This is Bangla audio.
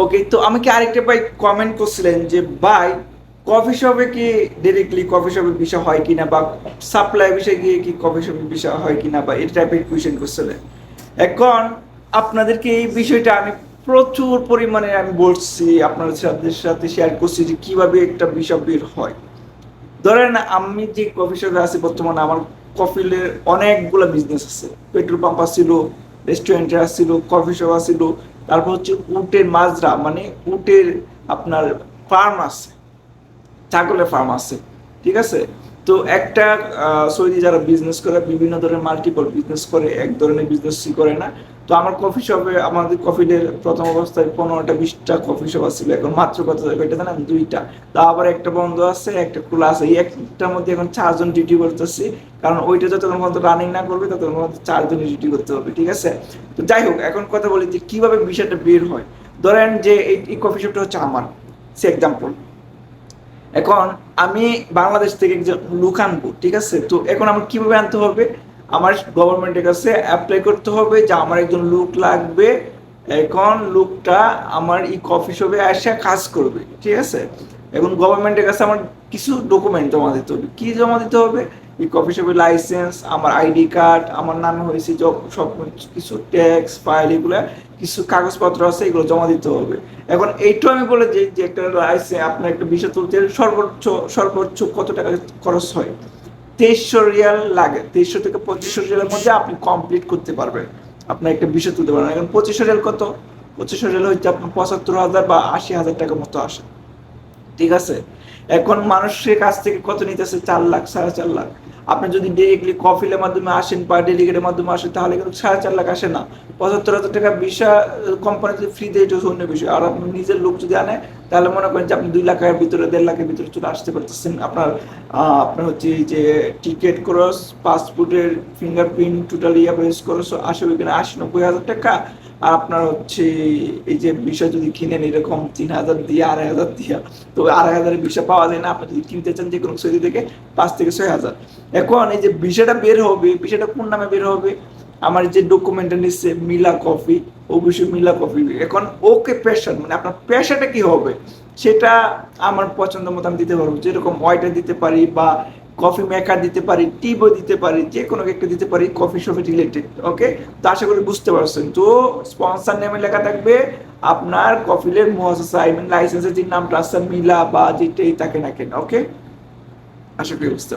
ওকে তো আমাকে আরেকটা ভাই কমেন্ট করছিলেন যে, ভাই কফি শপে কি ডিরেক্টলি কফি শপে ভিসা হয় কিনা বা সাপ্লাই বিষয়ে গিয়ে কি কফি শপে ভিসা হয় কিনা বা এই টাইপের কোয়েশ্চেন করছিলেন? এখন আপনাদেরকে এই বিষয়টা আমি প্রচুর পরিমাণে আমি বলছি, আপনাদের সাথে সাথে শেয়ার করছি যে কীভাবে একটা বিষয় বের হয়। ধরেন আমি যে কফি শপে আছি বর্তমানে, আমার কফিলের অনেকগুলো বিজনেস আছে। পেট্রোল পাম্প আসছিল রেস্টুরেন্টে আসছিল কফি শপ আসছিল তারপর হচ্ছে উটের মাজরা মানে উটের আপনার ফার্ম আছে, ছাগলের ফার্ম আছে, ঠিক আছে? তো একটা সৌদি যারা বিজনেস করে, বিভিন্ন ধরনের মাল্টিপল বিজনেস করে, এক ধরনের বিজনেস করে না তো আমার কফি শপে আমাদের কফিলের প্রথম অবস্থায় পনেরোটা, বিশটা কফি শপ ছিল এখন মাত্র কত কয়টা জানেন? দুইটা। তা আবার একটা বন্ধ আছে, একটা খোলা আছে। এই একটার মধ্যে এখন চারজন ডিউটি করতেছি। কারণ ওইটা যতক্ষণ পর্যন্ত রানিং না করবে, ততক্ষণ পর্যন্ত চারজন ডিউটি করতে হবে, ঠিক আছে? তো যাই হোক, এখন কথা বলি যে কীভাবে বিষয়টা বের হয়। ধরেন যে এই এই কফি শপটা হচ্ছে আমার। সে এক্সাম্পল এখন আমি বাংলাদেশ থেকে একজন লুক আনব, ঠিক আছে? তো এখন আমার কীভাবে আনতে হবে? আমার গভর্নমেন্টের কাছে অ্যাপ্লাই করতে হবে যে আমার একজন লুক লাগবে। এখন লুকটা আমার এই কফি শপে এসে কাজ করবে, ঠিক আছে? এখন গভর্নমেন্টের কাছে আমার কিছু ডকুমেন্ট জমা দিতে হবে। কি জমা দিতে হবে? এই কফি শপের লাইসেন্স আমার আইডি কার্ড আমার নামে হয়েছে সব কিছু ট্যাক্স ফাইল এগুলো, কিছু কাগজপত্র আছে, এগুলো জমা দিতে হবে। এখন এইটাও আমি বলে যে একটা লাইসেন্স আপনার একটা বিষয় তুলতে সর্বোচ্চ সর্বোচ্চ কত টাকা খরচ হয়? তেইশশো রিয়াল লাগে, তেইশশো থেকে পঁচিশশো রিয়ালের মধ্যে আপনি কমপ্লিট করতে পারবেন। আপনার একটা বিষয় তুলতে পারবেন এখন পঁচিশশো রিয়াল কত? পঁচিশশো রিয়াল হচ্ছে আপনার পঁচাত্তর হাজার বা আশি হাজার টাকার মতো আসে। ঠিক আছে? এখন মানুষের কাছ থেকে কত নিতেছে? চার লাখ, সাড়ে চার লাখ। আপনি যদি ডিরেক্টলি কফিলের মাধ্যমে আসেন বা ডেলিগেটের মাধ্যমে আসেন, তাহলে কিন্তু সাড়ে চার লাখ আসে না। পঁচাত্তর হাজার টাকা ভিসা কোম্পানি যদি ফ্রি দেয় এটা অন্য বিষয়। আর আপনি নিজের লোক যদি আনে তাহলে মনে করেন যে আপনি দুই লাখের ভিতরে, দেড় লাখের ভিতরে চলে আসতে পারতেছেন। আপনার আপনার হচ্ছে যে টিকিট খরচ পাসপোর্টের ফিঙ্গারপ্রিন্ট টোটালি অ্যাভারেজ খরচ আসে ওইখানে আশি নব্বই হাজার টাকা আপনার হচ্ছে এই যে বিষয় যদি কিনেন, এরকম তিন হাজার দিয়ে, আড়াই হাজার দিয়ে, তো আড়াই হাজারের বিষয় পাওয়া যায় না। আপনি যদি কিনতে চান যে কোনো সৌদি থেকে পাঁচ থেকে ছয় হাজার। এখন এই যে বিষয়টা বের হবে, বিষয়টা কোন নামে বের হবে? আমার যে ডকুমেন্টটা নিচ্ছে মিলা কফি অবশ্যই মিলা কফি এখন ওকে প্যাশন মানে আপনার পেশাটা কি হবে? সেটা আমার পছন্দ মতো আমি দিতে পারব। যেরকম ওয়াইটার দিতে পারি বা কফি মেকার দিতে পারি টিবও দিতে পারি, যে কোনো একটা দিতে পারি কফি শপে রিলেটেড ওকে তো আশা করি বুঝতে পারছেন। তো স্পন্সার নেমে লেখা থাকবে, আপনার কফিলের মহাসা আই মিন লাইসেন্সের যে নামটা আছে, মিলা বা যেটাই তাকে না কেন ওকে আশা করি বুঝতে